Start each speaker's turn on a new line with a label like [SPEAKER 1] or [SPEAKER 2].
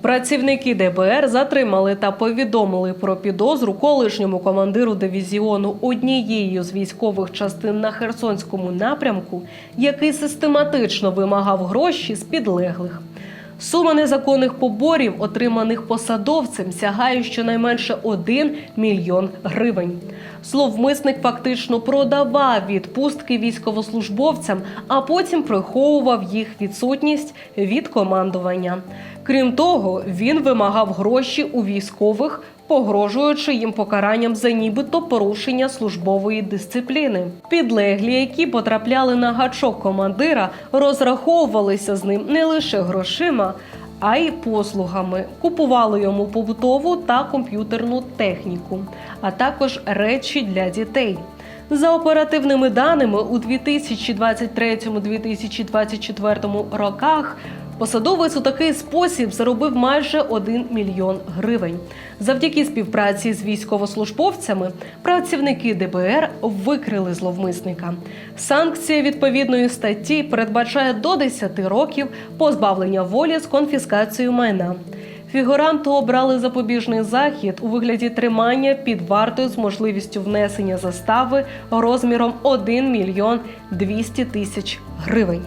[SPEAKER 1] Працівники ДБР затримали та повідомили про підозру колишньому командиру дивізіону однієї з військових частин на Херсонському напрямку, який систематично вимагав гроші з підлеглих. Сума незаконних поборів, отриманих посадовцем, сягає щонайменше 1 мільйон гривень. Зловмисник фактично продавав відпустки військовослужбовцям, а потім приховував їх відсутність від командування. Крім того, він вимагав гроші у військових, погрожуючи їм покаранням за нібито порушення службової дисципліни. Підлеглі, які потрапляли на гачок командира, розраховувалися з ним не лише грошима. А й послугами купували йому побутову та комп'ютерну техніку, а також речі для дітей. За оперативними даними, у 2023-2024 роках посадовець у такий спосіб заробив майже 1 мільйон гривень. Завдяки співпраці з військовослужбовцями працівники ДБР викрили зловмисника. Санкція відповідної статті передбачає до 10 років позбавлення волі з конфіскацією майна. Фігуранту обрали запобіжний захід у вигляді тримання під вартою з можливістю внесення застави розміром 1 мільйон 200 тисяч гривень.